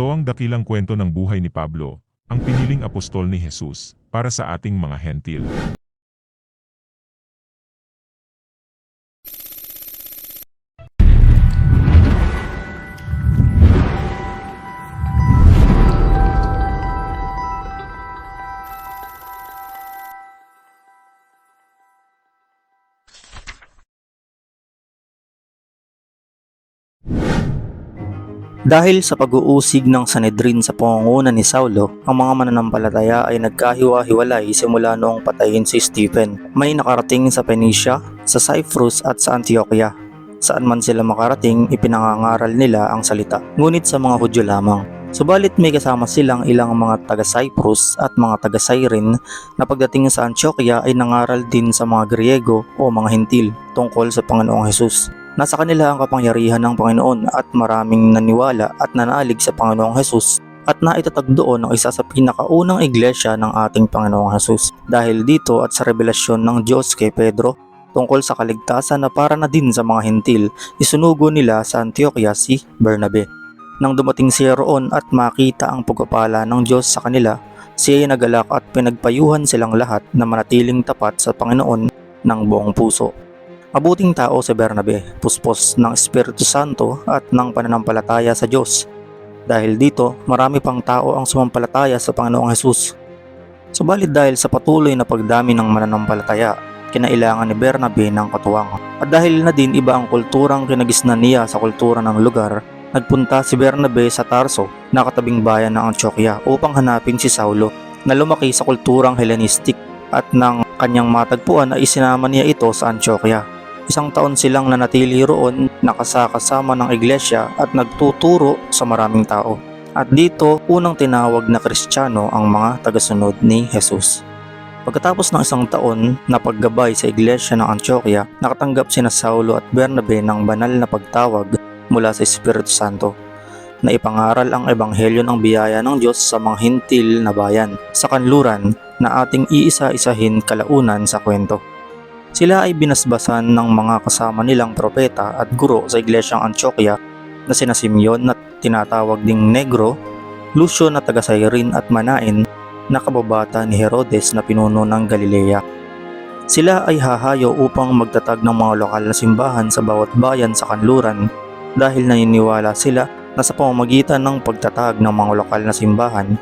Ito ang dakilang kwento ng buhay ni Pablo, ang piniling apostol ni Jesus, para sa ating mga hentil. Dahil sa pag-uusig ng Sanedrin sa pangunguna ni Saulo, ang mga mananampalataya ay nagkahiwa-hiwalay simula noong patayin si Stephen. May nakarating sa Phoenicia, sa Cyprus at sa Antioquia. Saan man sila makarating, ipinangangaral nila ang salita, ngunit sa mga Hudyo lamang. Subalit may kasama silang ilang mga taga-Cyprus at mga taga-Cyrene na pagdating sa Antioquia ay nangaral din sa mga Griego o mga Hintil tungkol sa Panginoong Hesus. Nasa kanila ang kapangyarihan ng Panginoon at maraming naniwala at nanalig sa Panginoong Hesus at naitatag doon ang isa sa pinakaunang iglesia ng ating Panginoong Hesus. Dahil dito at sa revelasyon ng Diyos kay Pedro tungkol sa kaligtasan na para na din sa mga hintil, isunugo nila sa Antioquia si Bernabe. Nang dumating siya roon at makita ang pagpapala ng Diyos sa kanila, siya ay nagalak at pinagpayuhan silang lahat na manatiling tapat sa Panginoon ng buong puso. Mabuting tao si Bernabe, puspos ng Espiritu Santo at ng pananampalataya sa Diyos. Dahil dito, marami pang tao ang sumampalataya sa Panginoong Hesus. Subalit dahil sa patuloy na pagdami ng mananampalataya, kinailangan ni Bernabe ng katuwang. At dahil na din iba ang kulturang kinagisnan niya sa kultura ng lugar, nagpunta si Bernabe sa Tarso, na katabing bayan ng Antioquia upang hanapin si Saulo na lumaki sa kulturang Hellenistic at nang kanyang matagpuan ay isinama niya ito sa Antioquia. Isang taon silang nanatili roon nakasakasama ng iglesia at nagtuturo sa maraming tao. At dito, unang tinawag na Kristiyano ang mga tagasunod ni Jesus. Pagkatapos ng isang taon na paggabay sa iglesia ng Antioquia, nakatanggap sina Saulo at Bernabe ng banal na pagtawag mula sa Espiritu Santo na ipangaral ang ebanghelyo ng biyaya ng Diyos sa mga hintil na bayan sa kanluran na ating iisa-isahin kalaunan sa kwento. Sila ay binasbasan ng mga kasama nilang propeta at guro sa iglesyang Antioquia na sina Simeon na tinatawag ding Negro, Lucio na taga Cyrene at Manain na kababata ni Herodes na pinuno ng Galilea. Sila ay hahayo upang magtatag ng mga lokal na simbahan sa bawat bayan sa kanluran dahil naniniwala sila na sa pamamagitan ng pagtatag ng mga lokal na simbahan,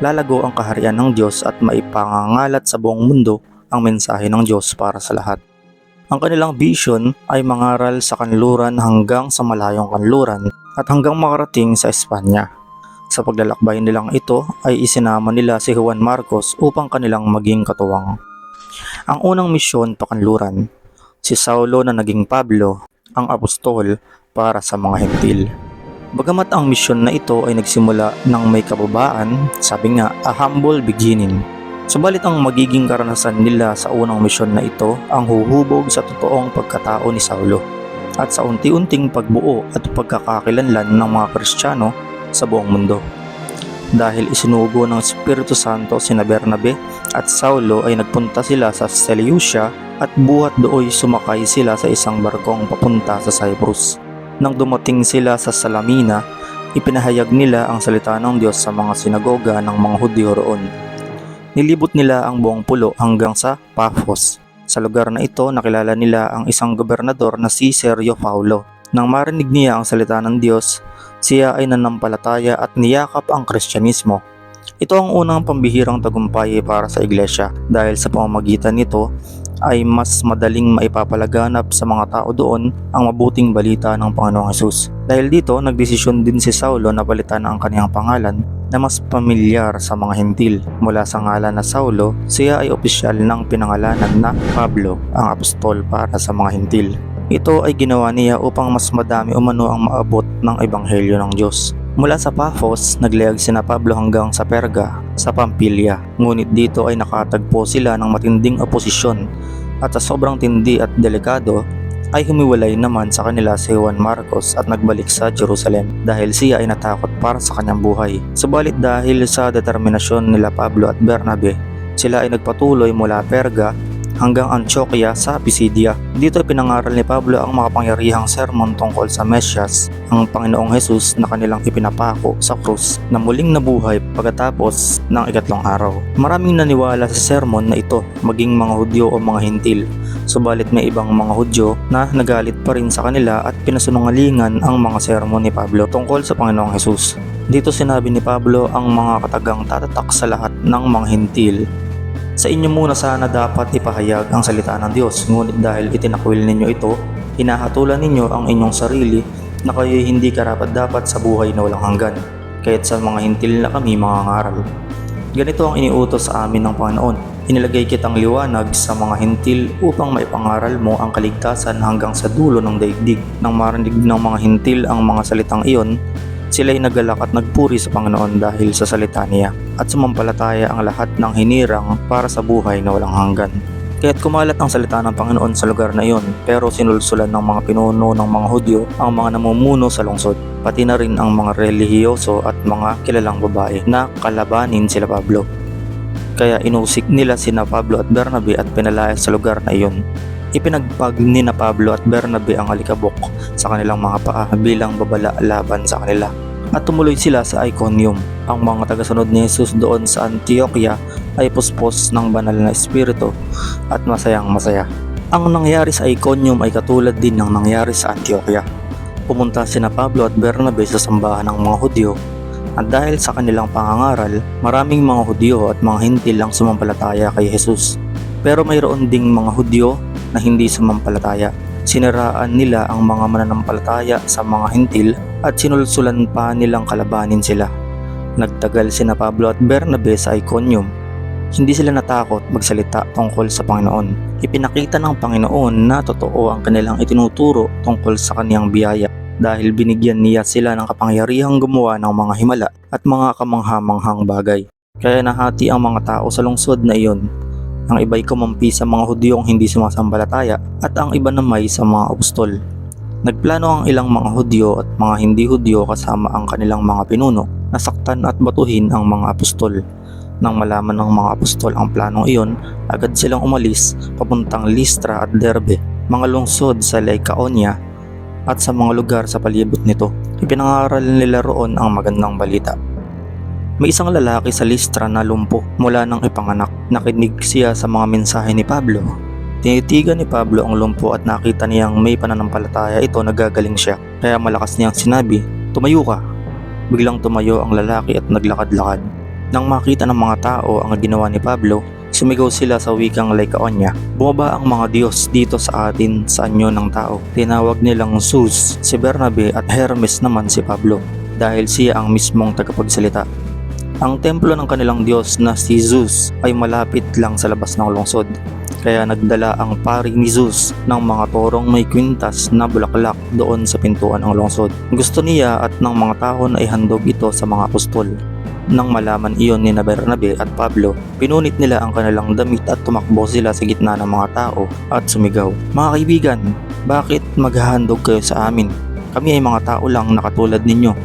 lalago ang kaharian ng Diyos at maipangangalat sa buong mundo ang mensahe ng Diyos para sa lahat. Ang kanilang vision ay mangaral sa kanluran hanggang sa malayong kanluran at hanggang makarating sa Espanya. Sa paglalakbay nilang ito ay isinama nila si Juan Marcos upang kanilang maging katuwang. Ang unang misyon pakanluran, si Saulo na naging Pablo, ang apostol para sa mga hentil. Bagamat ang misyon na ito ay nagsimula ng may kababaan, sabi nga, a humble beginning. Subalit ang magiging karanasan nila sa unang misyon na ito ang huhubog sa totoong pagkatao ni Saulo at sa unti-unting pagbuo at pagkakakilanlan ng mga Kristiyano sa buong mundo. Dahil isinugo ng Espiritu Santo sina Bernabe at Saulo ay nagpunta sila sa Seleucia at buhat dooy sumakay sila sa isang barkong papunta sa Cyprus. Nang dumating sila sa Salamina, ipinahayag nila ang salita ng Diyos sa mga sinagoga ng mga Hudyo roon. Nilibot nila ang buong pulo hanggang sa Paphos. Sa lugar na ito, nakilala nila ang isang gobernador na si Sergio Paulo. Nang marinig niya ang salita ng Diyos, siya ay nanampalataya at niyakap ang Kristyanismo. Ito ang unang pambihirang tagumpay para sa iglesia dahil sa pamamagitan nito ay mas madaling maipapalaganap sa mga tao doon ang mabuting balita ng Panginoong Hesus. Dahil dito, nagdesisyon din si Saulo na palitan ang kaniyang pangalan na mas pamilyar sa mga hintil. Mula sa ngalan na Saulo, siya ay opisyal ng pinangalanan na Pablo, ang apostol para sa mga hintil. Ito ay ginawa niya upang mas madami umano ang maabot ng ebanghelyo ng Diyos. Mula sa Paphos, naglayag sina Pablo hanggang sa Perga, sa Pampilya. Ngunit dito ay nakatagpo sila ng matinding oposisyon at sa sobrang tindi at delikado ay humiwalay naman sa kanila si Juan Marcos at nagbalik sa Jerusalem dahil siya ay natakot para sa kanyang buhay. Subalit dahil sa determinasyon nila Pablo at Bernabe, sila ay nagpatuloy mula Perga hanggang Antioquia sa Pisidia. Dito pinangaral ni Pablo ang makapangyarihang sermon tungkol sa Mesyas, ang Panginoong Hesus na kanilang ipinapako sa krus na muling nabuhay pagkatapos ng ikatlong araw. Maraming naniwala sa sermon na ito, maging mga Hudyo o mga Hintil. Subalit may ibang mga Hudyo na nagalit pa rin sa kanila at pinasunungalingan ang mga sermon ni Pablo tungkol sa Panginoong Hesus. Dito sinabi ni Pablo ang mga katagang tatatak sa lahat ng mga hintil. Sa inyo muna sana dapat ipahayag ang salita ng Diyos, ngunit dahil itinakwil ninyo ito, hinahatulan ninyo ang inyong sarili na kayo'y hindi karapat dapat sa buhay na walang hanggan, kahit sa mga hintil na kami mga ngaral. Ganito ang iniutos sa amin ng Panginoon. Inilagay kitang liwanag sa mga hintil upang maipangaral mo ang kaligtasan hanggang sa dulo ng daigdig. Nang marinig ng mga hintil ang mga salitang iyon, sila'y nagalak at nagpuri sa Panginoon dahil sa salita niya at sumampalataya ang lahat ng hinirang para sa buhay na walang hanggan. Kaya't kumalat ang salita ng Panginoon sa lugar na iyon pero sinulsulan ng mga pinuno ng mga Hudyo ang mga namumuno sa lungsod pati na rin ang mga relihiyoso at mga kilalang babae na kalabanin sila Pablo. Kaya inusik nila sina Pablo at Bernabe at pinalayas sa lugar na iyon. Ipinagpag ni na Pablo at Bernabe ang alikabok sa kanilang mga paa bilang babala laban sa kanila. At tumuloy sila sa Iconium. Ang mga tagasunod ni Jesus doon sa Antioquia ay puspos ng banal na espiritu at masayang masaya. Ang nangyari sa Iconium ay katulad din ng nangyari sa Antioquia. Pumunta sina Pablo at Bernabe sa sambahan ng mga Hudyo at dahil sa kanilang pangangaral, maraming mga Hudyo at mga Hintil ang sumampalataya kay Jesus. Pero mayroon ding mga Hudyo na hindi sumampalataya. Siniraan nila ang mga mananampalataya sa mga Hintil at sinulsulan pa nilang kalabanin sila. Nagtagal sina Pablo at Bernabe sa Iconium. Hindi sila natakot magsalita tungkol sa Panginoon. Ipinakita ng Panginoon na totoo ang kanilang itinuturo tungkol sa kaniyang biyaya dahil binigyan niya sila ng kapangyarihang gumawa ng mga himala at mga kamanghamanghang bagay. Kaya nahati ang mga tao sa lungsod na iyon. Ang iba'y kumampi sa mga Hudyong hindi sumasambalataya at ang iba namay sa mga apostol. Nagplano ang ilang mga Hudyo at mga hindi Hudyo kasama ang kanilang mga pinuno na saktan at batuhin ang mga apostol. Nang malaman ng mga apostol ang planong iyon, agad silang umalis papuntang Listra at Derbe, mga lungsod sa Lycaonia at sa mga lugar sa palibot nito. Ipinangaral nila roon ang magandang balita. May isang lalaki sa Listra na lumpo mula nang ipanganak. Nakinig siya sa mga mensahe ni Pablo. Tinitigan ni Pablo ang lumpo at nakita niyang may pananampalataya ito na gagaling siya. Kaya malakas niyang sinabi, Tumayo ka. Biglang tumayo ang lalaki at naglakad-lakad. Nang makita ng mga tao ang ginawa ni Pablo, sumigaw sila sa wikang Lycaonia. Bumaba ang mga Diyos dito sa atin sa anyo ng tao. Tinawag nilang Zeus, si Bernabe at Hermes naman si Pablo dahil siya ang mismong tagapagsalita. Ang templo ng kanilang Diyos na si Zeus ay malapit lang sa labas ng lungsod. Kaya nagdala ang pari ni Zeus ng mga torong may kwintas na bulaklak doon sa pintuan ng lungsod. Gusto niya at ng mga tao na ihandog ito sa mga apostol. Nang malaman iyon ni na Bernabe at Pablo, pinunit nila ang kanilang damit at tumakbo sila sa gitna ng mga tao at sumigaw. Mga kaibigan, bakit maghahandog kayo sa amin? Kami ay mga tao lang na katulad ninyo.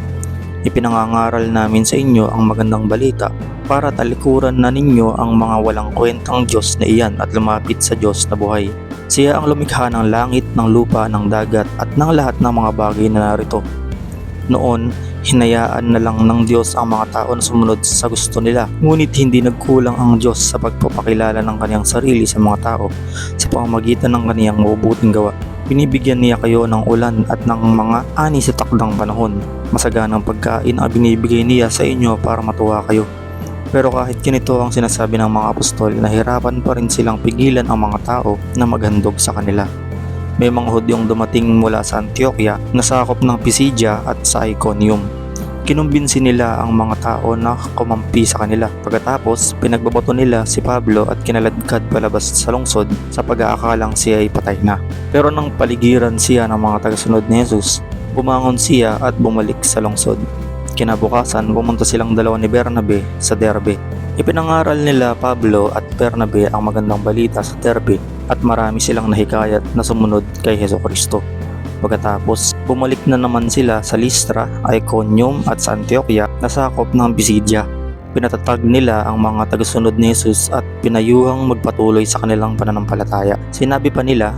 Ipinangangaral namin sa inyo ang magandang balita para talikuran na ninyo ang mga walang kwentang Diyos na iyan at lumapit sa Diyos na buhay. Siya ang lumikha ng langit, ng lupa, ng dagat at ng lahat ng mga bagay na narito. Noon, hinayaan na lang ng Diyos ang mga tao na sumunod sa gusto nila. Ngunit hindi nagkulang ang Diyos sa pagpapakilala ng kanyang sarili sa mga tao sa pamamagitan ng kanyang mabubuting gawa. Binibigyan niya kayo ng ulan at ng mga ani sa takdang panahon. Masaganang pagkain ang binibigay niya sa inyo para matuwa kayo. Pero kahit ganito ang sinasabi ng mga apostol, nahirapan pa rin silang pigilan ang mga tao na maghandog sa kanila. May mga Hudyong dumating mula sa Antioquia na sakop ng Pisidia at sa Iconium. Kinumbinsi nila ang mga tao na kumampi sa kanila. Pagkatapos, pinagbabato nila si Pablo at kinaladkad palabas sa lungsod sa pag-aakalang siya ay patay na. Pero nang paligiran siya ng mga tagasunod ni Jesus, bumangon siya at bumalik sa lungsod. Kinabukasan, pumunta silang dalawa ni Bernabe sa Derbe. Ipinangaral nila Pablo at Bernabe ang magandang balita sa Derbe at marami silang nahikayat na sumunod kay Heso Kristo. Pagkatapos, bumalik na naman sila sa Listra, Iconium at sa Antioquia na sakop ng Pisidia. Pinatatag nila ang mga tagasunod ni Jesus at pinayuhang magpatuloy sa kanilang pananampalataya. Sinabi pa nila,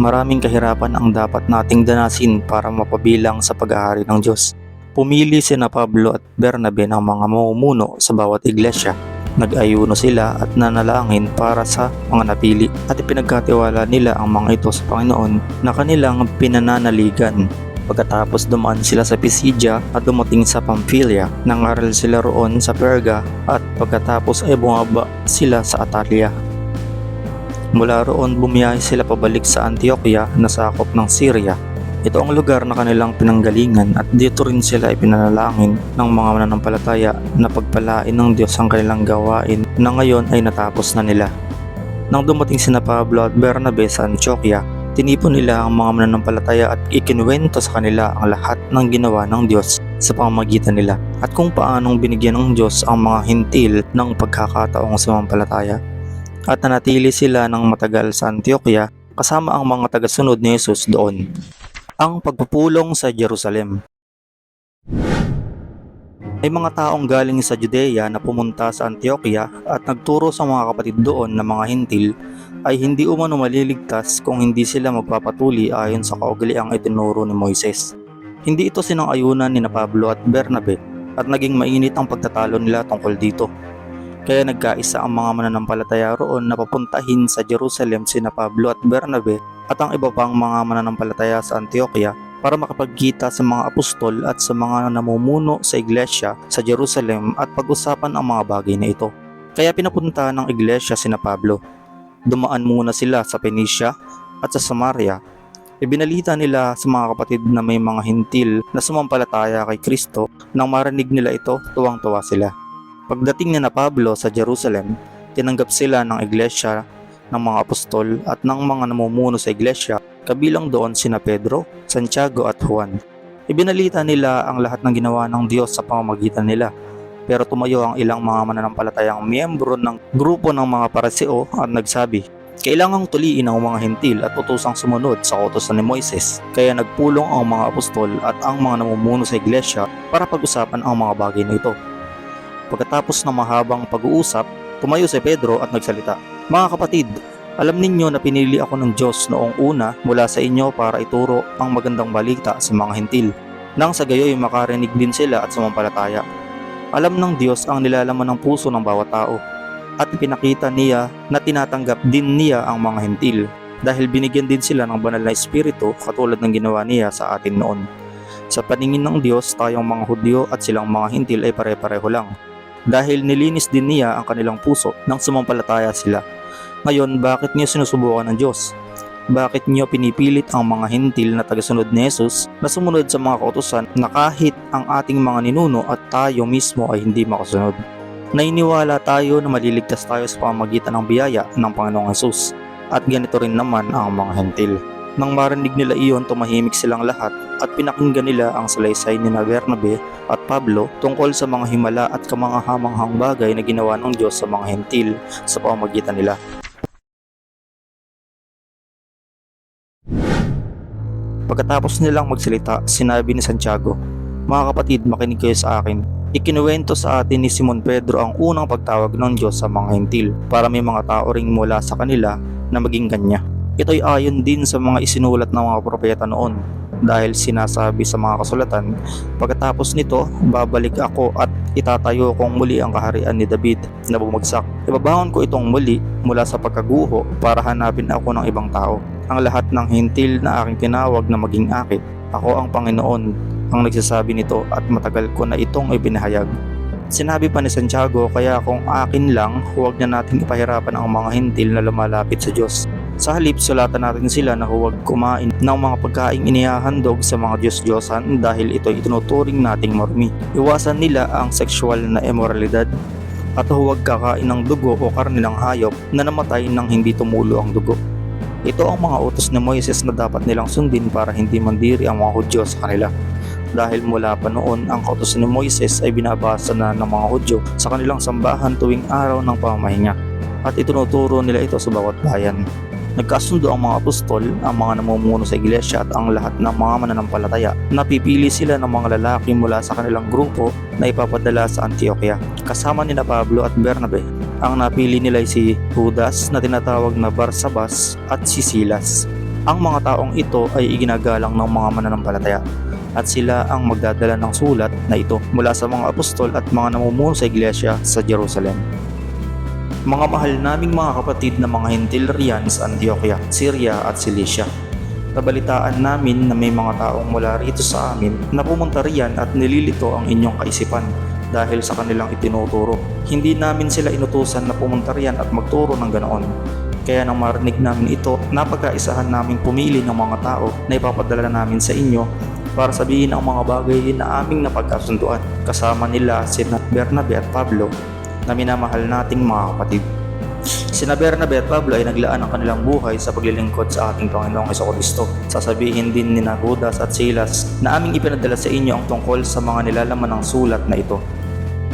maraming kahirapan ang dapat nating danasin para mapabilang sa pag-aari ng Diyos. Pumili sina Pablo at Bernabe ng mga mamumuno sa bawat iglesia. Nag-ayuno sila at nanalangin para sa mga napili at ipinagkatiwala nila ang mga ito sa Panginoon na kanilang pinananaligan. Pagkatapos dumaan sila sa Pisidia at dumating sa Pamphylia, nangaral sila roon sa Perga at pagkatapos ay bumaba sila sa Atalia. Mula roon bumiyahe sila pabalik sa Antioquia na sakop ng Syria. Ito ang lugar na kanilang pinanggalingan at dito rin sila ipinanalangin ng mga mananampalataya na pagpalain ng Diyos ang kanilang gawain na ngayon ay natapos na nila. Nang dumating sina Pablo at Bernabe sa Antioquia, tinipon nila ang mga mananampalataya at ikinuwento sa kanila ang lahat ng ginawa ng Diyos sa pamamagitan nila at kung paanong binigyan ng Diyos ang mga hintil ng pagkakataong sumampalataya. At nanatili sila ng matagal sa Antioquia kasama ang mga tagasunod ni Jesus doon. Ang pagpupulong sa Jerusalem May mga taong galing sa Judea na pumunta sa Antioquia at nagturo sa mga kapatid doon na mga hintil ay hindi umano maliligtas kung hindi sila magpapatuli ayon sa kaugaliang itinuro ni Moises. Hindi ito sinang-ayunan ni na Pablo at Bernabe at naging mainit ang pagtatalo nila tungkol dito. Kaya nagkaisa ang mga mananampalataya roon na papuntahin sa Jerusalem sina Pablo at Bernabe at ang iba pang mga mananampalataya sa Antioquia para makapagkita sa mga apostol at sa mga namumuno sa iglesia sa Jerusalem at pag-usapan ang mga bagay na ito. Kaya pinapunta ng iglesia sina Pablo. Dumaan muna sila sa Phoenicia at sa Samaria. Ibinalita nila sa mga kapatid na may mga hintil na sumampalataya kay Kristo nang marinig nila ito, tuwang-tuwa sila. Pagdating ni na Pablo sa Jerusalem, tinanggap sila ng iglesia ng mga apostol at ng mga namumuno sa iglesia, kabilang doon sina Pedro, Santiago at Juan. Ibinalita nila ang lahat ng ginawa ng Diyos sa pamamagitan nila. Pero tumayo ang ilang mga mananampalatayang miyembro ng grupo ng mga pareseo at nagsabi, kailangang tuliin ang mga hintil at utusang sumunod sa kautosan ni Moises. Kaya nagpulong ang mga apostol at ang mga namumuno sa iglesia para pag-usapan ang mga bagay na ito. Pagkatapos ng mahabang pag-uusap, tumayo si Pedro at nagsalita. Mga kapatid, alam ninyo na pinili ako ng Diyos noong una mula sa inyo para ituro ang magandang balita sa mga hintil. Nang sa gayoy makarinig din sila at sumampalataya. Alam ng Diyos ang nilalaman ng puso ng bawat tao at pinakita niya na tinatanggap din niya ang mga hintil dahil binigyan din sila ng banal na espiritu katulad ng ginawa niya sa atin noon. Sa paningin ng Diyos, tayong mga Hudyo at silang mga hintil ay pare-pareho lang dahil nilinis din niya ang kanilang puso nang sumampalataya sila. Ngayon, bakit niyo sinusubukan ng Diyos? Bakit niyo pinipilit ang mga hintil na tagasunod ni Jesus na sumunod sa mga kautusan na kahit ang ating mga ninuno at tayo mismo ay hindi makasunod? Nainiwala tayo na maliligtas tayo sa pamamagitan ng biyaya ng Panginoong Jesus at ganito rin naman ang mga hentil. Nang marinig nila iyon, tumahimik silang lahat at pinakinggan nila ang salaysay ni na Bernabe at Pablo tungkol sa mga himala at kamangahamanghang bagay na ginawa ng Diyos sa mga hentil sa pamamagitan nila. Pagkatapos nilang magsalita, sinabi ni Santiago, Mga kapatid, makinig kayo sa akin. Ikinuwento sa atin ni Simon Pedro ang unang pagtawag ng Diyos sa mga hentil para may mga tao ring mula sa kanila na maging kanya. Ito'y ayon din sa mga isinulat ng mga propeta noon dahil sinasabi sa mga kasulatan, pagkatapos nito, babalik ako at itatayo kong muli ang kaharian ni David na bumagsak. Ibabangon ko itong muli mula sa pagkaguho para hanapin ako ng ibang tao. Ang lahat ng hintil na aking tinawag na maging akit. Ako ang Panginoon ang nagsasabi nito at matagal ko na itong ibinahayag. Sinabi pa ni Santiago kaya kung akin lang, huwag na natin ipahirapan ang mga hintil na lumalapit sa Diyos. Sa halip, sulatan natin sila na huwag kumain ng mga pagkaing inihahandog sa mga Diyos-Diyosan dahil ito itinuturing nating marumi. Iwasan nila ang sexual na immoralidad at huwag kakain ng dugo o karne ng hayop na namatay nang hindi tumulo ang dugo. Ito ang mga utos ni Moises na dapat nilang sundin para hindi mandiri ang mga Hudyo sa kanila. Dahil mula pa noon, ang kautos ni Moises ay binabasa na ng mga Hudyo sa kanilang sambahan tuwing araw ng pamamahinga at itinuturo nila ito sa bawat bayan. Nagkasundo ang mga apostol, ang mga namumuno sa iglesia at ang lahat ng mga mananampalataya. Napipili sila ng mga lalaki mula sa kanilang grupo na ipapadala sa Antioquia. Kasama ni na Pablo at Bernabe Ang napili nila ay si Judas na tinatawag na Barsabas at si Silas. Ang mga taong ito ay iginagalang ng mga mananampalataya at sila ang magdadala ng sulat na ito mula sa mga apostol at mga namumuno sa iglesia sa Jerusalem. Mga mahal naming mga kapatid na mga Hintil riyan sa Antioquia, Syria at Cilicia. Nabalitaan namin na may mga taong mula rito sa amin na pumunta riyan at nililito ang inyong kaisipan dahil sa kanilang itinuturo. Hindi namin sila inutusan na pumunta riyan at magturo ng ganoon. Kaya nang marinig namin ito, napagkaisahan namin pumili ng mga tao na ipapadala namin sa inyo para sabihin ang mga bagay na aming napagkasunduan. Kasama nila sina Bernabe at Pablo na minamahal nating mga kapatid. Sina Bernabe at Pablo ay naglaan ang kanilang buhay sa paglilingkod sa ating Panginoong Heso Kristo. Sasabihin din ni na Judas at Silas na aming ipinadala sa inyo ang tungkol sa mga nilalaman ng sulat na ito.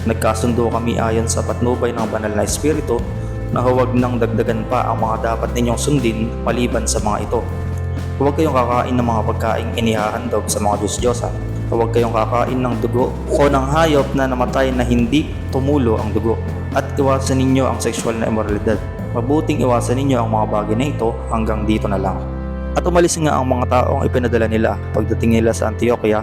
Nagkasundo kami ayon sa patnubay ng banal na Espiritu na huwag nang dagdagan pa ang mga dapat ninyong sundin maliban sa mga ito. Huwag kayong kakain ng mga pagkaing inihahandog sa mga Diyos-Diyosan. Huwag kayong kakain ng dugo o ng hayop na namatay na hindi tumulo ang dugo. At iwasan ninyo ang sexual na immoralidad. Mabuting iwasan ninyo ang mga bagay na ito hanggang dito na lang. At umalis nga ang mga taong ipinadala nila pagdating nila sa Antioquia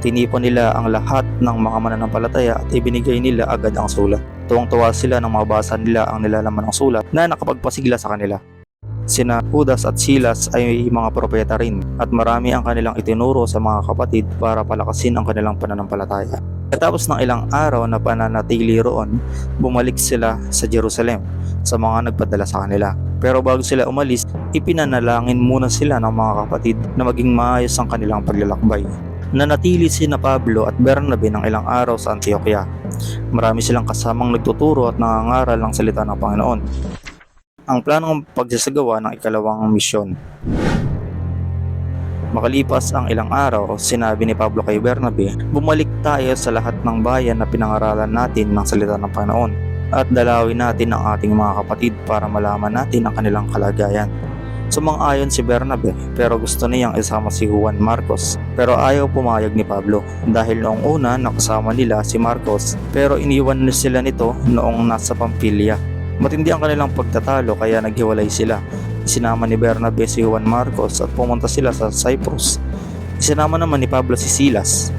Tinipon nila ang lahat ng mga mananampalataya at ibinigay nila agad ang sulat. Tuwang-tuwa sila nang mabasa nila ang nilalaman ng sulat na nakapagpasigla sa kanila. Sina Judas at Silas ay mga propeta rin at marami ang kanilang itinuro sa mga kapatid para palakasin ang kanilang pananampalataya. Katapos ng ilang araw na pananatili roon, bumalik sila sa Jerusalem sa mga nagpadala sa kanila. Pero bago sila umalis, ipinanalangin muna sila ng mga kapatid na maging maayos ang kanilang paglalakbay. Nanatili si na Pablo at Bernabe ng ilang araw sa Antioquia. Marami silang kasamang nagtuturo at nangangaral ng salita ng Panginoon. Ang planong pagsasagawa ng ikalawang misyon. Makalipas ang ilang araw, sinabi ni Pablo kay Bernabe, bumalik tayo sa lahat ng bayan na pinangaralan natin ng salita ng Panginoon at dalawin natin ang ating mga kapatid para malaman natin ang kanilang kalagayan. Sumang-ayon si Bernabe pero gusto niyang isama si Juan Marcos pero ayaw pumayag ni Pablo dahil noong una nakasama nila si Marcos pero iniwan na sila nito noong nasa Pampilya. Matindi ang kanilang pagtatalo kaya naghiwalay sila. Isinama ni Bernabe si Juan Marcos at pumunta sila sa Cyprus. Isinama naman ni Pablo si Silas.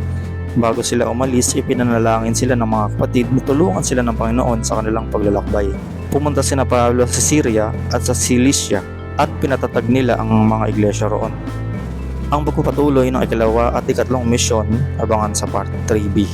Bago sila umalis, ipinanalangin sila ng mga kapatid na tulungan sila ng Panginoon sa kanilang paglalakbay. Pumunta sina Pablo sa Syria at sa Cilicia at pinatatag nila ang mga iglesia roon. Ang pagpapatuloy ng ikalawa at ikatlong misyon abangan sa part 3B.